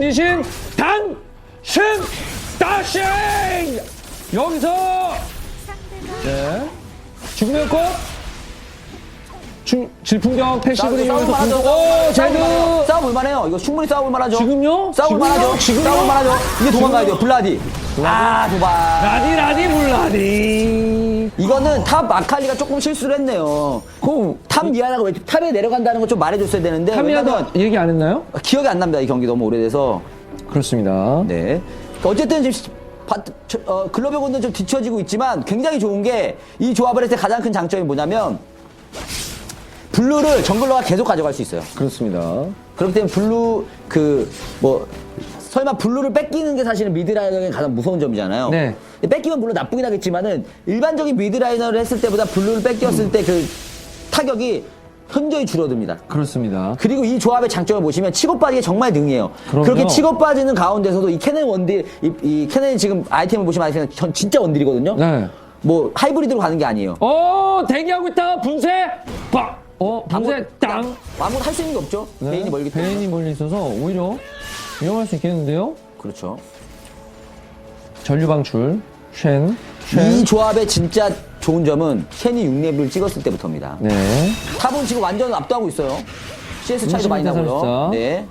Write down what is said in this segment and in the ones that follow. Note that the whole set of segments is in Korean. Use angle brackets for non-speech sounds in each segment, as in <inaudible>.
리신 리신 단 신 다싱 여기서 네 죽음의 꽃 중- 질풍경 패시브를 이용해서 싸움만하죠. 공격 오 제드 싸워볼 만해요. 이거 충분히 싸워볼 만하죠. 지금요? 싸워볼 만하죠. 지금요? 싸워볼 만하죠. 이게 도망가야 돼요. 블라디. 아, 도발. 라디 라디 물라디 이거는 탑 아칼리가 조금 실수를 했네요. 그럼 탑 미아나가 왜 탑에 내려간다는 거좀 말해줬어야 되는데. 왜냐면 얘기 안 했나요? 기억이 안 납니다. 이 경기 너무 오래돼서. 그렇습니다 네. 어쨌든 지금 바- 저- 어, 글로벌군은 좀 뒤처지고 있지만 굉장히 좋은 게 이 조합을 했을 때 가장 큰 장점이 뭐냐면 블루를 정글러가 계속 가져갈 수 있어요. 그렇습니다 그렇기 때문에 블루 그 뭐 설마 블루를 뺏기는 게 사실은 미드라이너의 가장 무서운 점이잖아요. 네. 뺏기면 물론 나쁘긴 하겠지만은 일반적인 미드라이너를 했을 때보다 블루를 뺏겼을 때 그 타격이 현저히 줄어듭니다. 그렇습니다 그리고 이 조합의 장점을 보시면 치고 빠지기 정말 능해요. 그럼요. 그렇게 치고 빠지는 가운데서도 이 캐넨 원딜, 이, 이 캐넨 지금 아이템을 보시면 아시겠지만 전 진짜 원딜이거든요. 네. 뭐 하이브리드로 가는 게 아니에요. 어 대기하고 있다가 분쇄 빡! 어 분쇄 땅! 아무것도 할 수 있는 게 없죠. 네, 베인이 멀기 때문에. 베인이 멀리 있어서 오히려 위험할 수 있겠는데요 그렇죠. 전류 방출 쉔이쉔 조합의 진짜 좋은 점은 캔이 6렙을 찍었을 때부터입니다. 네. 탑은 지금 완전 압도하고 있어요. CS 차이도 많이 20 대 나고요. 44. 네.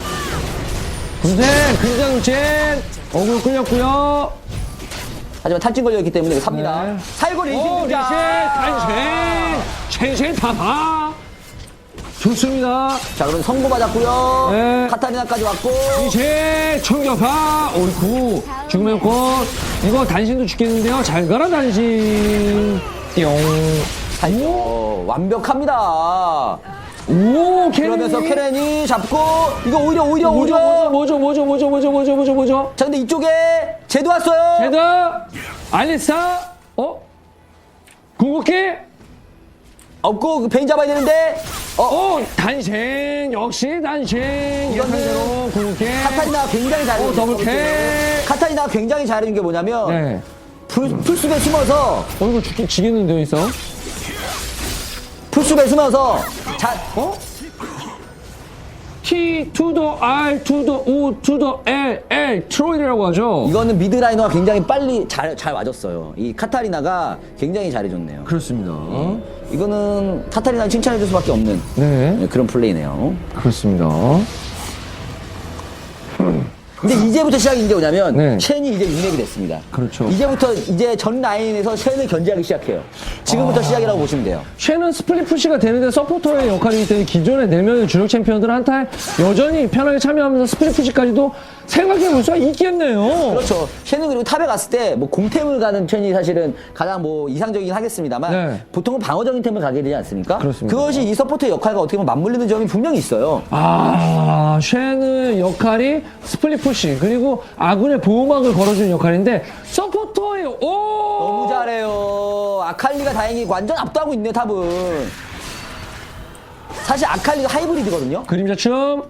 분쇄 근장 젠 어그로 끌렸고요 하지만 탈진 걸렸기 때문에 삽니다. 네. 살고 리신 오 리셋 등장. 단생 첸첸 다봐 좋습니다. 자, 그럼 성공 받았고요. 네. 카타리나까지 왔고. 이제 충격파 오이쿠 죽으면 꽃 이거 단신도 죽겠는데요. 잘 가라 단신. 띠용. 어, 완벽합니다. 오 캐리. 그러면서 케렌이 잡고 이거 오히려 오히려 오히려. 뭐죠 뭐죠 뭐죠 뭐죠 뭐죠 뭐죠 뭐죠 자 근데 이쪽에 제도 왔어요. 헤드 알리사 어? 궁극기 없고 그 베인 잡아야 되는데 어. 어 단신 역시 단신. 이거는 궁극기 카타리나 굉장히 잘해요. 오, 더블 캐. 카타리나 굉장히 잘하는 게 뭐냐면 네. 풀, 풀숲에 숨어서 어 이거 죽기 지겠는데요 있어? 풀숲에 숨어서 자 어? T to the R to the O to the L L 트로이드라고 하죠. 이거는 미드라이너가 굉장히 빨리 잘, 잘 맞았어요 이 카타리나가 굉장히 잘해줬네요 그렇습니다. 이거는 카타리나 칭찬해줄 수밖에 없는 네, 네, 그런 플레이네요 그렇습니다. 근데 이제부터 시작인 게 뭐냐면 네. 첸이 이제 6렙이 됐습니다. 그렇죠. 이제부터 이제 전 라인에서 첸을 견제하기 시작해요. 지금부터 시작이라고 보시면 돼요. 쉐는 스플릿 푸시가 되는데 서포터의 역할이기 때문에 기존의 내면 주력 챔피언들 한타 여전히 편하게 참여하면서 스플릿 푸시까지도 생각해 볼 수가 있겠네요. 그렇죠. 첸은 그리고 탑에 갔을 때 뭐 공템을 가는 첸이 사실은 가장 뭐 이상적이긴 하겠습니다만 네. 보통은 방어적인 템을 가게 되지 않습니까? 그렇습니다. 것이이 서포터의 역할과 어떻게 보면 맞물리는 점이 분명히 있어요. 아, 쉐의 역할이 스플릿 푸시 그리고 아군의 보호막을 걸어주는 역할인데 서포터의 오 너무 잘해요. 아칼리가 다행히 완전 압도하고 있네 탑은. 사실 아칼리가 하이브리드거든요. 그림자 춤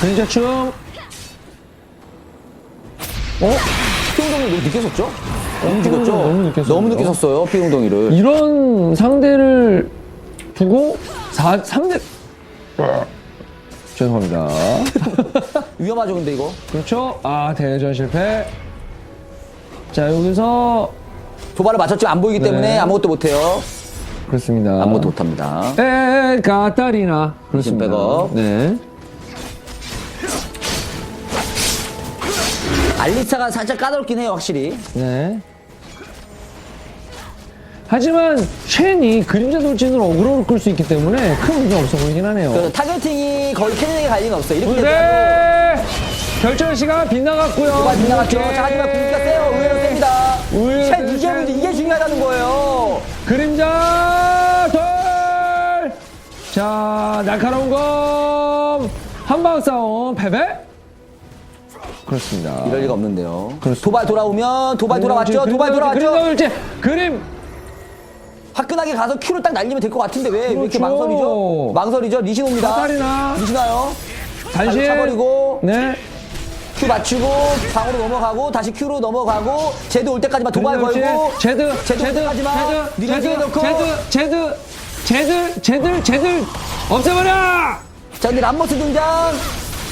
그림자 춤 어? 너무 늦게 섰죠? 너무 늦었죠? 너무 늦게 너무. 섰어요, 피용동이를. 이런 상대를 두고 4, 3대 죄송합니다. <laughs> 위험하죠, 근데 이거? 그렇죠. 아, 대전 실패. 자, 여기서 도발을 맞췄지만 안 보이기 네. 때문에 아무것도 못해요. 그렇습니다. 아무것도 못합니다. 에, 가타리나. 그렇습니다. 백업. 네. 알리사가 살짝 까다롭긴 해요, 확실히. 네. 하지만 쉔이 그림자 돌진으로 어그로를 끌 수 있기 때문에 큰 문제 없어 보이긴 하네요. 그 타겟팅이 거의 캐넨에게 갈 리는 없어요. 이렇게 되면 네. 결정 시간 빗나갔고요. 빗나갔죠. 이렇게 자, 하지만 공기가 세요. 의외로 셉니다. 의외로 셋, 세요, 이게 중요하다는 거예요. 그림자 돌! 자, 날카로운 검! 한방 싸움, 패배? 그렇습니다. 이럴 리가 없는데요. 그렇습니다. 도발 돌아오면, 도발 돌아왔죠? 도발 돌아왔죠? 그림자 돌진! 그림! 화끈하게 가서 큐를 딱 날리면 될 것 같은데 왜, 왜 이렇게 그렇죠. 망설이죠? 망설이죠? 리신 옵니다. 카타리나. 리시나요? 단신! 차버리고. 네. 큐 맞추고 방으로 넘어가고 다시 큐로 넘어가고 제드 올 때까지만 도발. 걸고 제드, 제드 올 제드, 때까지만 제드, 밀어주게 제드, 넣고 제드, 제드, 제드, 제드, 제드, 없애버려! 자 근데 람머스 등장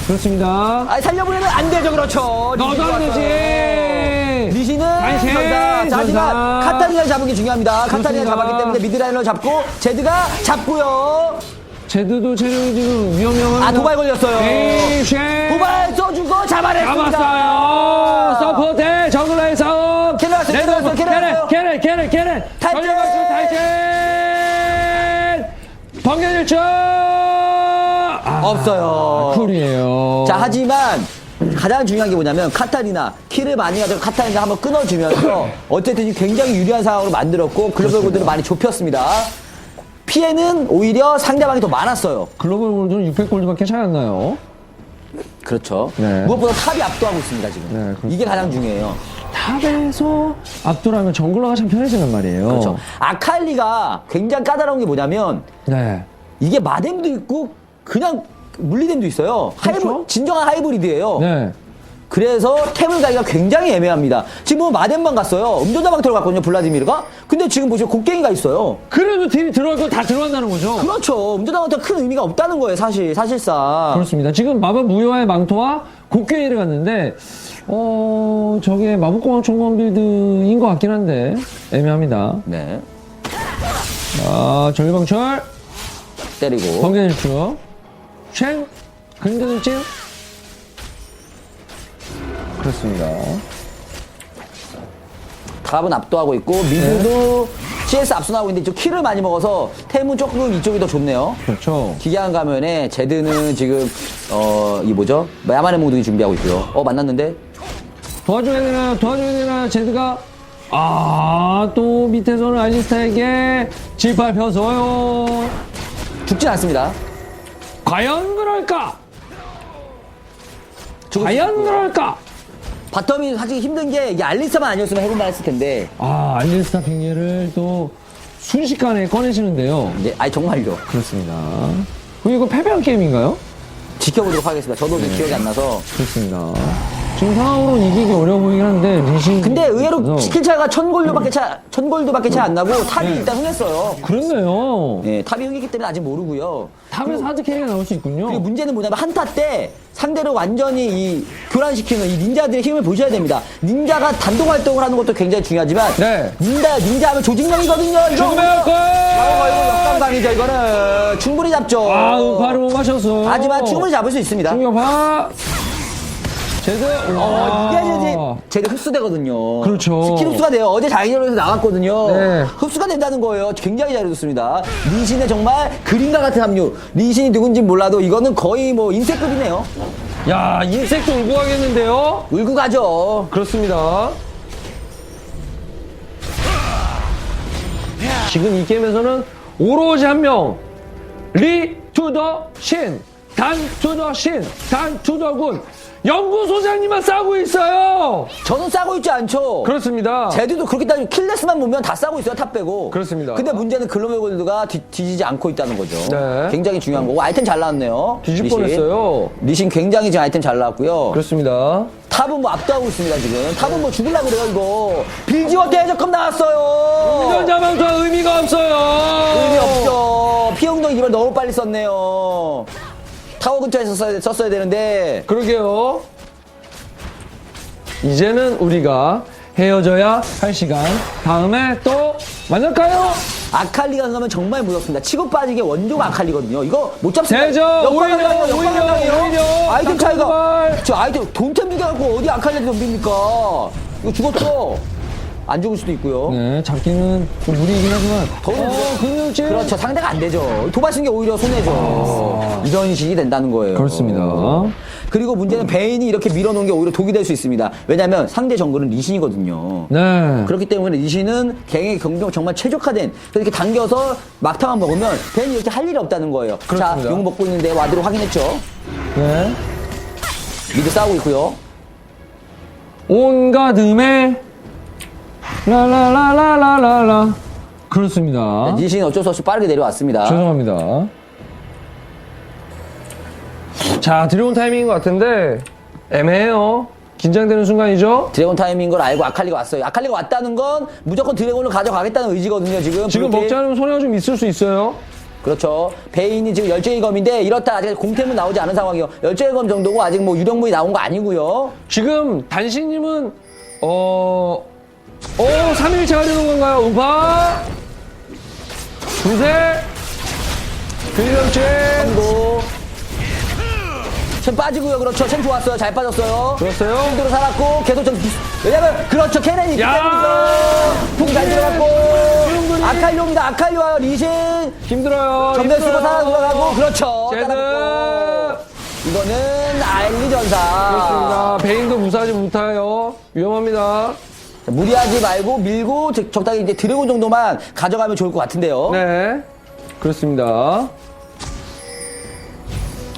그렇습니다. 아 살려보내면 안 되죠, 그렇죠. 너도 안. 되지. 리신은 아이씨, 전사. 자, 전사. 하지만 카타리나를 잡은 게 중요합니다. 카타리나 그렇습니다. 잡았기 때문에 미드라이너를 잡고 제드가 잡고요. 제드도 체력이 지금 위험해요. 아 도발 걸렸어요. 에이, 쉐. 도발 써주고 잡아냈습니다. 잡았어요. 서포트 정글라의 싸움. 왔어요, 캐럴 왔어요, 캐럴. 캐럴, 캐럴, 캐럴. 탈진! 전력방출 탈진. 번개질주. 아, 없어요. 쿨이에요. 자 하지만 가장 중요한 게 뭐냐면 카타리나 키를 많이 가지고 카타리나 한번 끊어주면서 <clears throat> 어쨌든 굉장히 유리한 상황으로 만들었고 글로벌 골드를 많이 좁혔습니다. 피해는 오히려 상대방이 더 많았어요. 글로벌 골드는 600골드밖에 차이 안 나요. 그렇죠. 네. 무엇보다 탑이 압도하고 있습니다 지금. 네. 이게 가장 중요해요. 탑에서 압도하면 정글러가 참 편해지는 말이에요. 그렇죠. 아칼리가 굉장히 까다로운 게 뭐냐면 네. 이게 마뎀도 있고 그냥 물리뎀도 있어요. 하이브 그렇죠. 진정한 하이브리드예요. 네. 그래서 템을 가기가 굉장히 애매합니다. 지금 보면 마뎀만 갔어요. 음전자막 들어갔거든요, 블라디미르가. 근데 지금 보시면 곡괭이가 있어요. 그래도 딜이 들어갈 거다 들어간다는 거죠. 그렇죠. 음전자막도 큰 의미가 없다는 거예요, 사실, 사실상. 그렇습니다. 지금 마법 무효화의 망토와 곡괭이를 갔는데, 어, 저게 마법공학 총검 빌드인 것 같긴 한데, 애매합니다. 네. 아, 전류방출, 때리고. 번개 질주, 쉔, 근근일진. 그렇습니다. 탑은 압도하고 있고, 미드도 CS 앞서나고 있는데, 좀 키를 많이 먹어서 템은 조금 이쪽이 더 좋네요. 그렇죠. 기괴한 가면에 제드는 지금, 어, 이 뭐죠? 야만의 몽둥이 준비하고 있고요. 어, 만났는데? 도와줘야 되나, 도와줘야 되나, 제드가. 아, 또 밑에서는 알리스타에게 짓밟혀서요. 죽진 않습니다. 과연 그럴까? 과연. 그럴까? 바텀이 사실 힘든 게, 이게 알리스만 아니었으면 해볼만 했을 텐데, 아, 알리스타 빙예를 또 순식간에 꺼내시는데요. 이제, 아니, 정말요. 그렇습니다. 그리고 이거 패배한 게임인가요? 지켜보도록 하겠습니다. 저도 네. 이제 기억이 안 나서. 그렇습니다. 지금 상황으로는 이기기 어려워 보이긴 한데, 리신. 근데 의외로. 스킬 차이가 천 골드밖에 차, 천 골드밖에 차이 안 나고 탑이 일단 흥했어요. 그렇네요. 네, 탑이 흥했기 때문에 아직 모르고요. 탑에서 하드 캐리가 나올 수 있군요. 그리고 문제는 뭐냐면 한타 때 상대를 완전히 이 교란시키는 이 닌자들의 힘을 보셔야 됩니다. 닌자가 단독 활동을 하는 것도 굉장히 중요하지만 네. 닌자 닌자 하면 조직력이거든요. 이거 죽음의 역골! 아, 이거 역감각이죠. 이거는 충분히 잡죠. 아, 음파를 못 마셨어. 하지만 충분히 잡을 수 있습니다. 충격파. 제드. 어, 이게 이제 제가 흡수되거든요. 그렇죠. 스킬 흡수가 돼요. 어제 자기전에서 나왔거든요. 네. 흡수가 된다는 거예요. 굉장히 잘해줬습니다. 리신의 정말 그림과 같은 합류. 리신이 누군지 몰라도 이거는 거의 뭐 인쇄급이네요. 야, 인색도 울고 가겠는데요? 울고 가죠. 그렇습니다. 지금 이 게임에서는 오로지 한 명. 리 투 더 신. 단 투더 신. 단 투더 군. 연구소장님만 싸고 있어요. 저는 싸고 있지 않죠. 그렇습니다. 제드도 그렇게 따지면 킬레스만 보면 다 싸고 있어요. 탑 빼고. 그렇습니다. 근데 문제는 글로벌 골드가 뒤, 뒤지지 않고 있다는 거죠. 네. 굉장히 중요한 거고. 아이템 잘 나왔네요. 뒤질 리신. 뻔했어요. 리신 굉장히 지금 아이템 잘 나왔고요. 그렇습니다. 탑은 뭐 압도하고 있습니다, 지금. 탑은 뭐 죽을라 그래요, 이거. 빌지워 대적금 나왔어요! 운전자망토 의미가 없어요. 의미 없죠. 피용동 이발 너무 빨리 썼네요. 타워 근처에 썼어야, 썼어야 되는데. 그러게요. 이제는 우리가 헤어져야 할 시간. 다음에 또 만날까요? 아칼리가 가면 정말 무섭습니다. 치고 빠지게 원조가 아칼리거든요. 이거 못 잡습니다. 되죠. 오히려. 오히려, 오히려. 아이템 차이가. 저 아이템 돈템 두개갖고 어디 아칼리한테 덤빕니까? 이거 죽었죠? 안 죽을 수도 있고요. 네, 잡기는 좀 무리이긴 하지만. 더우면 어. 근육질. 그렇죠. 상대가 안 되죠. 도발 쓴게 오히려 손해죠. 이런 식이 된다는 거예요. 아. 그렇습니다. 그리고 문제는 베인이 이렇게 밀어놓은 게 오히려 독이 될 수 있습니다. 왜냐하면 상대 정글은 리신이거든요. 네. 그렇기 때문에 리신은 갱의 경력 정말 최적화된 이렇게 당겨서 막타만 먹으면 베인이 이렇게 할 일이 없다는 거예요. 자, 그렇습니다. 용 먹고 있는데 와드로 확인했죠. 네. 미드 싸우고 있고요. 온갖 음에 라라라라라라라. 그렇습니다. 리신이 어쩔 수 없이 빠르게 내려왔습니다. 죄송합니다. 자, 들어온 타이밍인 것 같은데 애매해요. 긴장되는 순간이죠. 드래곤 타임인 걸 알고 아칼리가 왔어요. 아칼리가 왔다는 건 무조건 드래곤을 가져가겠다는 의지거든요, 지금. 지금 블루팀. 먹지 않으면 손해가 좀 있을 수 있어요. 그렇죠. 베인이 지금 열정의 검인데 이렇다 아직 공템은 나오지 않은 상황이요. 열정의 검 정도고 아직 뭐 유령문이 나온 거 아니고요. 지금 단신님은 어... 어, 3일차 하려는 건가요? 우파? 두세? 근력진? 도챔 빠지고요. 그렇죠. 챔 좋았어요. 잘 빠졌어요. 좋았어요. 힘대로 살았고 계속 좀 왜냐면 그렇죠. 있기 야! 때문이죠. 잘 들어갔고 충분히. 아칼리오입니다. 아칼리와요. 리신 힘들어요. 힘들어요. 살아 들어가고 그렇죠. 제드! 따라붙고. 이거는 알리 전사. 그렇습니다. 베인도 무사하지 못해요. 위험합니다. 자, 무리하지 말고 밀고 적- 적당히 이제 드래곤 정도만 가져가면 좋을 것 같은데요. 네. 그렇습니다.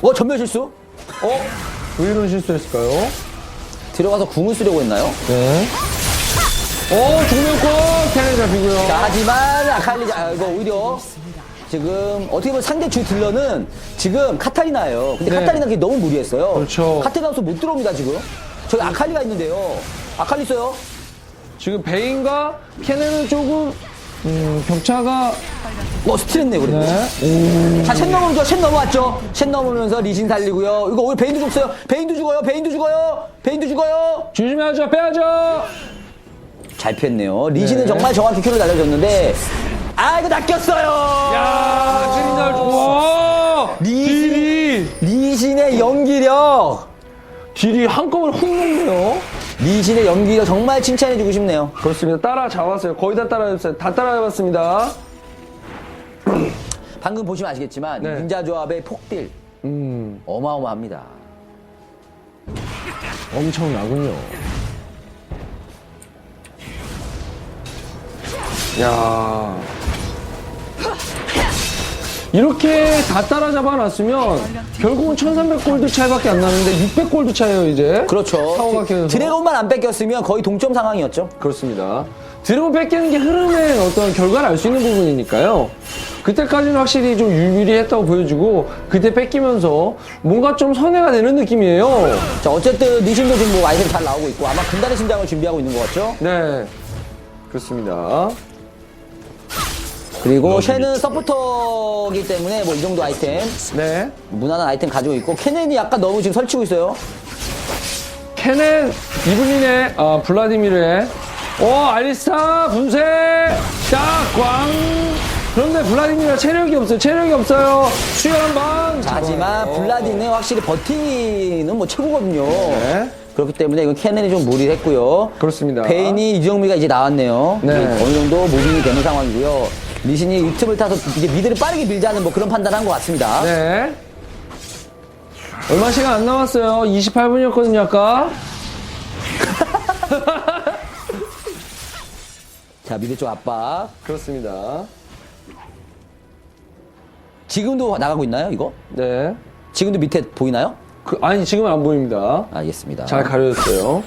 어 전멸 실수? 어? 왜 이런 실수했을까요? 들어가서 궁을 쓰려고 했나요? 네. 어, 중명권 캐네 잡히고요. 자, 하지만 아칼리 자, 이거 오히려 지금 어떻게 보면 상대 주 딜러는 지금 카타리나예요. 근데 네. 카타리나 그게 너무 무리했어요. 그렇죠. 카타리나 없어 못 들어옵니다 지금. 저기 아칼리가 있는데요. 아칼리 있어요. 지금 베인과 캐네는 조금 음, 격차가 어 스틸했네 그래도. 네. 자, 쉔 넘어오죠. 쉔 넘어왔죠. 쉔 넘으면서 리신 살리고요. 이거 오늘 베인도 죽어요. 베인도 죽어요. 베인도 죽어요. 베인도 죽어요. 조심해야죠. 빼야죠. 잘 피했네요. 리신은 네. 정말 정확히 큐를 날려줬는데 아 이거 낚였어요. 야, 찌린다. 와! 딜이 리신의 연기력. 딜이 한꺼번에 훅 녹네요. 리신의 연기력 정말 칭찬해주고 싶네요. 그렇습니다. 따라 잡았어요. 거의 다 따라잡았어요. 다 따라잡았습니다. <clears throat> 방금 보시면 아시겠지만 네. 닌자 조합의 폭딜 음, 어마어마합니다. 엄청나군요. 야. 이렇게 다 따라잡아 놨으면 결국은 1300골드 차이밖에 안 나는데 600골드 차이에요, 이제. 그렇죠. 드래곤만 안 뺏겼으면 거의 동점 상황이었죠. 그렇습니다. 드래곤 뺏기는 게 흐름의 어떤 결과를 알 수 있는 부분이니까요. 그때까지는 확실히 좀 유리했다고 보여주고 그때 뺏기면서 뭔가 좀 선회가 되는 느낌이에요. 자 어쨌든 리신도 지금 뭐 아이템 잘 나오고 있고 아마 금단의 심장을 준비하고 있는 것 같죠. 네. 그렇습니다. 그리고 쉐는 서포터기 때문에 뭐 이 정도 아이템 네. 무난한 아이템 가지고 있고 케넨이 약간 너무 지금 설치고 있어요. 케넨, 이블린의, 아, 블라디미르의, 어, 알리스타, 분쇄, 딱, 꽝. 그런데 블라디미르가 체력이 없어요. 체력이 없어요. 수혈 한 방. 자, 하지만 어. 블라디는 확실히 버티는 뭐 최고거든요. 네. 그렇기 때문에 이건 케넨이 좀 무리를 했고요. 그렇습니다. 베인이 이정미가 이제 나왔네요. 네. 이제 어느 정도 무빙이 되는 상황이고요. 리신이 이 틈을 타서 이제 미드를 빠르게 밀자는 뭐 그런 판단한 것 같습니다. 네. 얼마 시간 안 남았어요. 28분이었거든요, 아까. <laughs> 자, 미드 쪽 압박. 그렇습니다. 지금도 나가고 있나요, 이거? 네. 지금도 밑에 보이나요? 그, 아니, 지금은 안 보입니다. 알겠습니다. 잘 가려졌어요.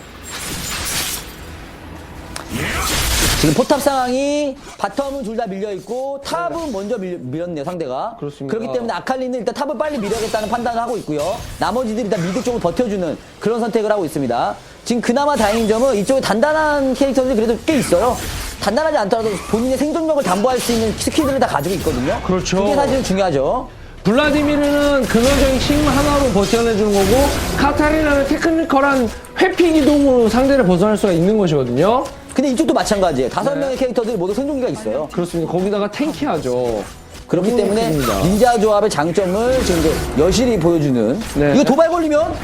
지금 포탑 상황이 바텀은 둘 다 밀려 있고 탑은 먼저 밀, 밀었네요 상대가. 그렇습니다. 그렇기 때문에 아칼리는 일단 탑을 빨리 밀어야겠다는 판단을 하고 있고요. 나머지들이 일단 미드 쪽을 버텨주는 그런 선택을 하고 있습니다. 지금 그나마 다행인 점은 이쪽에 단단한 캐릭터들이 그래도 꽤 있어요. 단단하지 않더라도 본인의 생존력을 담보할 수 있는 스킬들을 다 가지고 있거든요. 그렇죠. 그게 사실은 중요하죠. 블라디미르는 근원적인 힘 하나로 버텨내주는 거고, 카타리나는 테크니컬한 회피 기동으로 상대를 벗어날 수가 있는 것이거든요. 근데 이쪽도 마찬가지예요. 다섯 네. 명의 캐릭터들이 모두 생존기가 있어요. 그렇습니다. 거기다가 탱키하죠. 그렇기 때문에 그렇습니다. 닌자 조합의 장점을 지금 이제 여실히 보여주는 네. 이거 도발 걸리면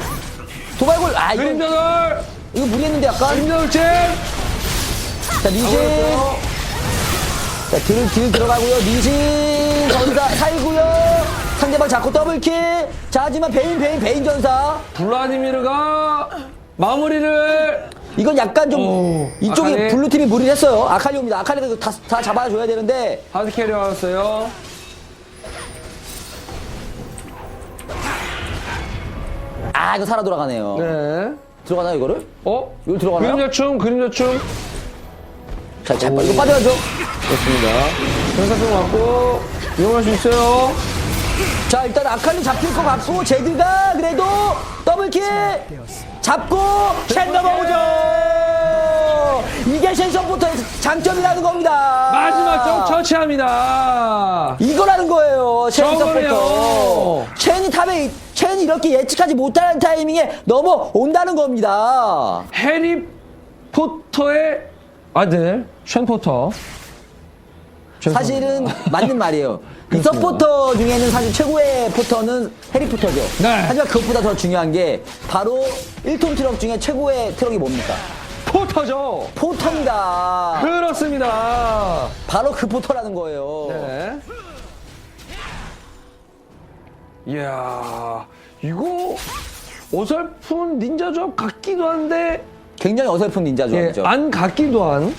도발 걸 아 이거 그림자돌! 이거 무리했는데 약간 그림자돌 잼! 자 리신 자딜 딜 들어가고요 리신 전사 살고요 상대방 잡고 더블킬 자 하지만 베인 베인 베인 전사 블라디미르가 마무리를 이건 약간 좀 오, 이쪽에 아칼리. 블루팀이 무리를 했어요 아칼리옵니다 아칼리가 다, 다 잡아줘야 되는데 하드 캐리 왔어요. 아 이거 살아 돌아가네요 네. 들어가나요 이거를? 어? 이거 들어가나요? 그림자춤, 그림자춤. 자, 잘 빠- 이거 빠져야죠 좋습니다. 전사승 왔고, 이용할 수 있어요. 자 일단 아칼리 잡힐 것 같고 제드가 그래도 더블킬 잡고 쉔 넘어오죠 이게 쉔서포터의 장점이라는 겁니다. 마지막 점 처치합니다. 이거라는 거예요. 쉔 저거네요. 서포터. 쉔이 탑에 쉔이 이렇게 예측하지 못하는 타이밍에 넘어온다는 겁니다. 해리 포터의 아들 쉔 포터. 사실은 맞는 말이에요. 이 서포터 중에는 사실 최고의 포터는 해리포터죠. 네. 하지만 그것보다 더 중요한 게 바로 1톤 트럭 중에 최고의 트럭이 뭡니까? 포터죠. 포터입니다. 그렇습니다. 바로 그 포터라는 거예요. 네. 이야, 이거 어설픈 닌자 조합 같기도 한데, 굉장히 어설픈 닌자 예, 조합이죠. 안 같기도 한.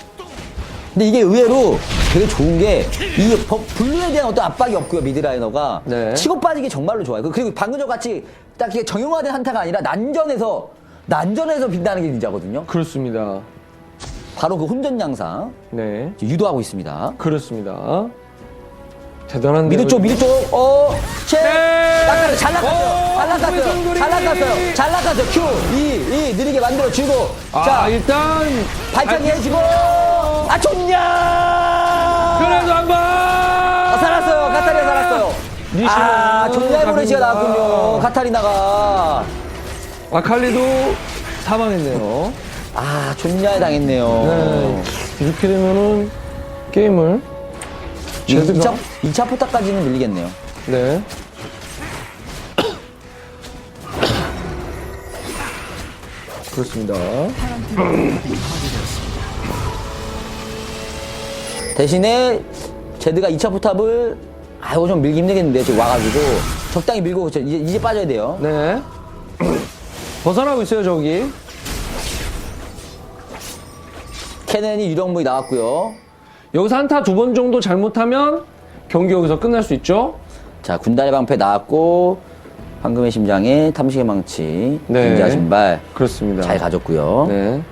근데 이게 의외로 되게 좋은 게 이 블루에 대한 어떤 압박이 없고요 미드라이너가 네. 치고 빠지기 정말로 좋아요. 그리고 방금 전 같이 딱 이게 정형화된 한타가 아니라 난전에서 난전에서 빛나는 게 닌자거든요. 그렇습니다. 바로 그 혼전 양상 네, 유도하고 있습니다. 그렇습니다. 대단한데. 미드 쪽 미드 쪽 어, 체 네. 잘. 오, 잘. 소리소리. 잘 낚았어요. Q 이, 이 느리게 만들어 주고 아, 자 일단. 발차기 해주고 아 좋냐 그래도 한 번! 아, 살았어요. 카타리나 살았어요. 아, 존잘보레시가 갑니다. 나왔군요. 카타리나가. 아칼리도 사망했네요. 아, 존냐에 당했네요. 네. 이렇게 되면은 게임을 이- 제드가 2차, 2차 포탑까지는 밀리겠네요. 네. <coughs> 그렇습니다. <coughs> <coughs> 대신에 제드가 2차 포탑을 아, 이거 좀 밀기 힘들겠는데, 지금 와가지고. 적당히 밀고, 저 이제, 이제 빠져야 돼요. 네. 벗어나고 있어요, 저기. 캐넨이 유령무이 나왔고요. 여기서 한타 두 번 정도 잘못하면 경기 여기서 끝날 수 있죠. 자, 군단의 방패 나왔고, 황금의 심장에 탐식의 망치, 네. 인자 신발 그렇습니다. 잘 가졌고요. 네.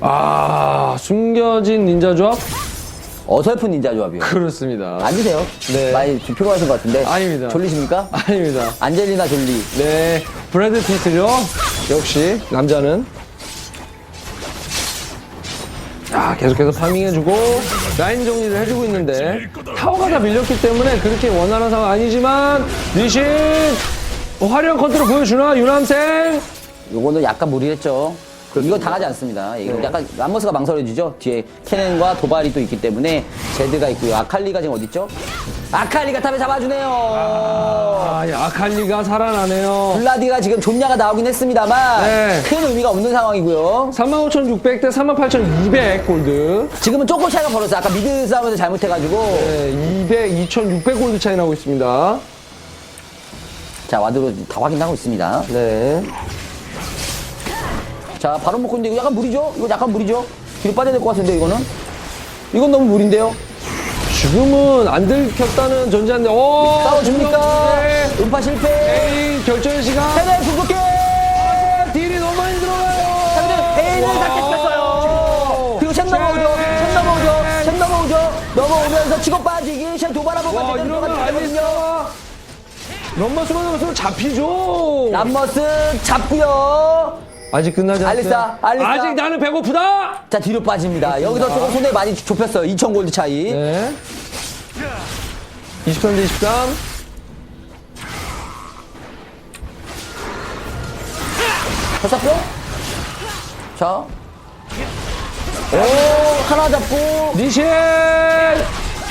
아, 숨겨진 닌자 조합? 어설픈 닌자 조합이요. 그렇습니다. 앉으세요. 네. 많이 좀 피곤하신 것 같은데. 아닙니다. 졸리십니까? 아닙니다. 안젤리나 졸리. 네, 브래드 피트죠. 역시 남자는. 아, 계속해서 파밍해주고 라인 정리를 해주고 있는데 타워가 다 밀렸기 때문에 그렇게 원활한 상황 아니지만 어, 화려한 컨트롤 보여주나 유남생 요거는 약간 무리했죠. 이거 당하지 않습니다. 이거 네. 약간 람머스가 망설여지죠. 뒤에 케넨과 도발이 또 있기 때문에 제드가 있고요. 아칼리가 지금 어딨죠? 아칼리가 탑에 잡아주네요. 아, 이 아칼리가 살아나네요. 블라디가 지금 존냐가 나오긴 했습니다만 네. 큰 의미가 없는 상황이고요. 35,600 대 38,200 골드. 지금은 조금 차이가 벌었어요. 아까 미드 싸움에서 잘못해가지고. 네, 200, 2,600 골드 차이 나고 있습니다. 자, 와드로 다 확인하고 있습니다. 네. 자, 바로 먹고 있는데 이거 약간 무리죠? 이거 약간 무리죠? 뒤로 빠져야 될 것 같은데, 이거는? 이건 너무 무리인데요? 지금은 안 들켰다는 전제인데, 오! 싸워줍니까? 네. 음파 실패! 에이, 결전 시간. 세대 궁극기! 딜이 너무 많이 들어가요. 상대 베인을 다 깼어요. 그리고 샘 넘어오죠. 샘 넘어오죠. 샘 넘어오죠. 넘어오면서 치고 빠지기. 샘 도발하고 와, 빠지는 이러면 것 같거든요. 알리스타가 럼버스만 넘었으면 잡히죠. 람머스 잡고요. 아직 끝나지 않았어요. 알리스타, 알리스타. 아직 나는 배고프다. 자, 뒤로 빠집니다. 여기서 조금 손에 많이 좁혔어요. 2천 골드 차이. 네. 23 대 23. 졌었고. 자. 오, 하나 잡고. 니신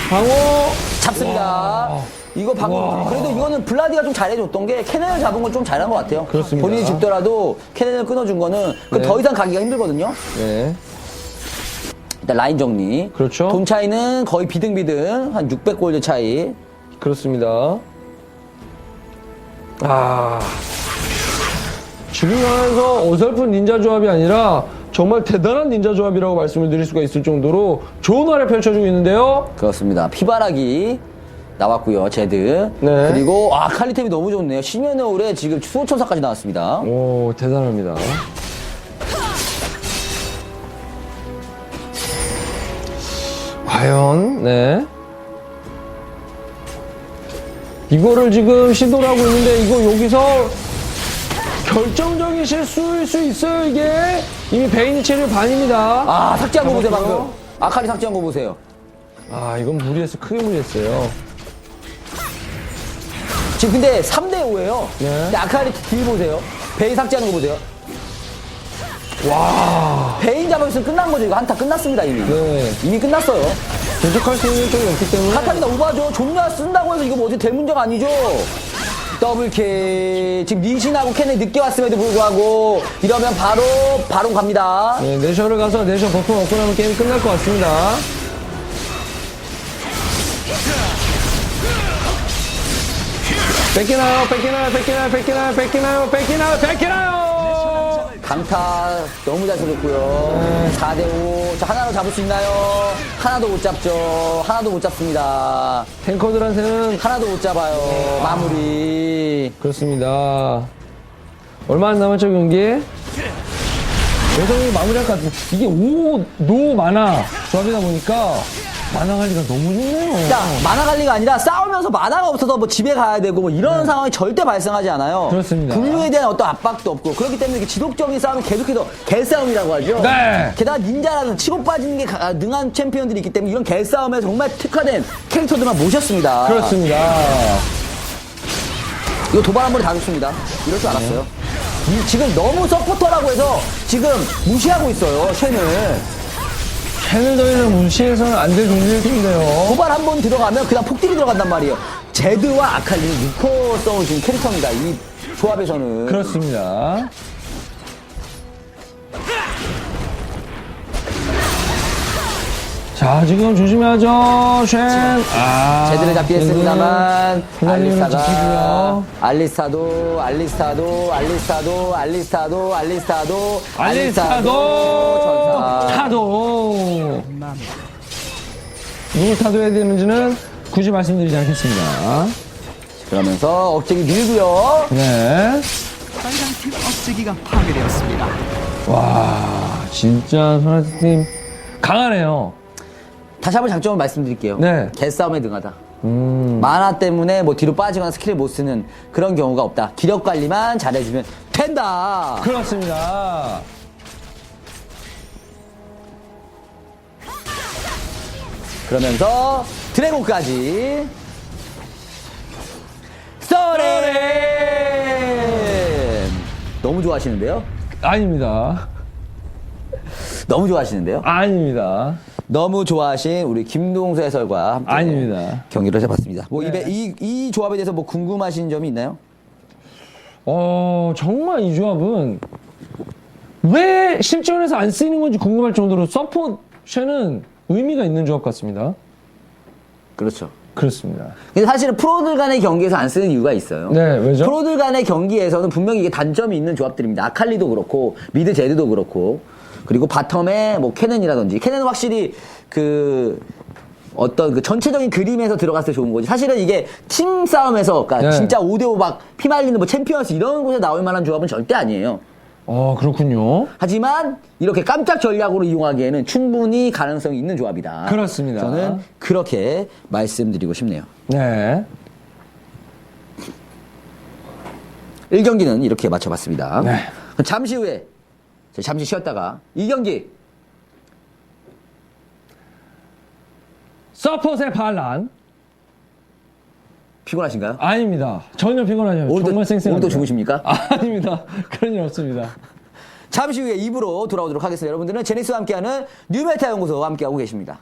방어. 잡습니다. 이거 방금 그래도 이거는 블라디가 좀 잘해줬던 게 캐넨을 잡은 건 좀 잘한 것 같아요. 그렇습니다. 본인이 죽더라도 캐넨을 끊어준 거는 그 네. 더 이상 가기가 힘들거든요. 네. 일단 라인 정리. 그렇죠. 돈 차이는 거의 비등비등 한 600골드 차이. 그렇습니다. 아. 지금 상황에서 어설픈 닌자 조합이 아니라 정말 대단한 닌자 조합이라고 말씀을 드릴 수가 있을 정도로 좋은 활약 펼쳐주고 있는데요. 그렇습니다. 피바라기 나왔고요. 제드. 네. 그리고 아 칼리템이 너무 좋네요. 심연의 올해 지금 수호천사까지 나왔습니다. 오, 대단합니다. 과연, 네. 이거를 지금 시도를 하고 있는데 이거 여기서 결정적인 실수일 수 있어요 이게 이미 베인이 체력 반입니다 아, 삭제한 거 보세요. 방금. 아카리 삭제한 거 보세요. 아 이건 무리했어 크게 무리했어요 지금 근데 3대 5예요. 네. 근데 아카리 딜 보세요. 베인 삭제하는 거 보세요. 와 베인 잡아있으면 끝난 거죠. 이거 한타 끝났습니다, 이미. 네. 이미 끝났어요. 부족할 수 있는 쪽이 없기 때문에 카타리나 오바죠. 존나 쓴다고 해서 이거 뭐 어떻게 될 문제가 아니죠. 더블킬. 지금 닌신하고 캔이 늦게 왔음에도 불구하고 이러면 바로 바로 갑니다. 네, 내셔를 가서 내셔 버프 먹고 나면 게임 끝날 것 같습니다 뺏기나요 뺏기나요 뺏기나요 뺏기나요 뺏기나요 뺏기나요 뺏기나요 강타 너무 잘 쏘셨고요. 4대5. 자, 하나로 잡을 수 있나요? 하나도 못 잡죠. 하나도 못 잡습니다. 탱커들한테는 하나도 못 잡아요. 마무리. 그렇습니다. 얼마 안 남았죠, 경기? 여성이 마무리할 것 같은 이게 5, 노, 만화 조합이다 보니까 만화 관리가 너무 좋네요. 자, 만화 관리가 아니라 싸우면서 만화가 없어서 뭐 집에 가야 되고 뭐 이런 상황이 절대 발생하지 않아요. 네. 그렇습니다. 분류에 대한 어떤 압박도 없고 그렇기 때문에 이렇게 지속적인 싸움이 계속해서 개싸움이라고 하죠. 네. 게다가 닌자라는 치고 빠지는 게 가- 능한 챔피언들이 있기 때문에 이런 개싸움에 정말 특화된 캐릭터들만 모셨습니다. 그렇습니다. 이거 도발 한 번에 다 죽습니다. 이럴 줄 알았어요. 이- 지금 너무 서포터라고 해서 지금 무시하고 있어요, 쉔을. 이상 무시해서는 안 될 종류일 텐데요. 도발 한 번 들어가면 그냥 폭딜이 들어간단 말이에요. 제드와 아칼리는 6코 써온 지금 캐릭터입니다. 이 조합에서는. 그렇습니다. 자, 지금 조심해야죠, 쉔. 아, 제드를 잡기 했습니다만 알리스타가 알리스타가 지키고요. 알리스타도 알리스타도 알리스타도 알리스타도 알리스타도 알리스타도 전사 타도 누굴 타도해야 되는지는 굳이 말씀드리지 않겠습니다. 그러면서 억제기 밀고요 네. 빨강팀 억제기가 파괴되었습니다. 와, 진짜 소나티팀 강하네요. 다시 한번 장점을 말씀드릴게요 네. 개싸움에 능하다 음, 만화 때문에 뭐 뒤로 빠지거나 스킬을 못 쓰는 그런 경우가 없다 기력 관리만 잘해주면 된다 그렇습니다. 그러면서 드래곤까지 스토렌 너무 좋아하시는데요? 아닙니다. 너무 좋아하시는데요? 아닙니다. 너무 좋아하신 우리 김동수 해설과 함께 아닙니다. 경기를 해봤습니다. 뭐 네. 이, 이, 이 조합에 대해서 뭐 궁금하신 점이 있나요? 어, 정말 이 조합은 왜 실전에서 안 쓰이는 건지 궁금할 정도로 서포트 쉐는 의미가 있는 조합 같습니다. 그렇죠. 그렇습니다. 근데 사실은 프로들 간의 경기에서 안 쓰는 이유가 있어요. 네, 왜죠? 프로들 간의 경기에서는 분명히 이게 단점이 있는 조합들입니다. 아칼리도 그렇고 미드 제드도 그렇고 그리고 바텀에 뭐 캐넨이라든지 캐넨은 확실히 그 어떤 그 전체적인 그림에서 들어갔을 때 좋은 거지. 사실은 이게 팀 싸움에서 그러니까 네. 진짜 5대5 막 피말리는 뭐 챔피언스 이런 곳에 나올 만한 조합은 절대 아니에요. 어, 그렇군요. 하지만 이렇게 깜짝 전략으로 이용하기에는 충분히 가능성이 있는 조합이다. 그렇습니다. 저는 그렇게 말씀드리고 싶네요. 네. 1경기는 이렇게 맞춰봤습니다. 네. 잠시 후에 잠시 쉬었다가 2경기 서폿의 반란. 피곤하신가요? 아닙니다. 전혀 피곤하지 않아요. 오늘도- 정말 쌩쌩합니다. 오늘도 주무십니까? <laughs> 아 닙니다. 그런 일 없습니다. 잠시 후에 2부로 돌아오도록 하겠습니다. 여러분들은 제니스와 함께하는 뉴메타 연구소와 함께하고 계십니다.